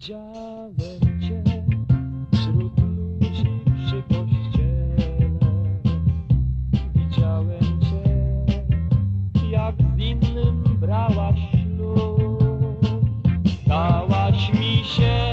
Widziałem cię wśród ludzi przy kościele. Widziałem cię, jak z innym brałaś ślub. Dałaś mi się.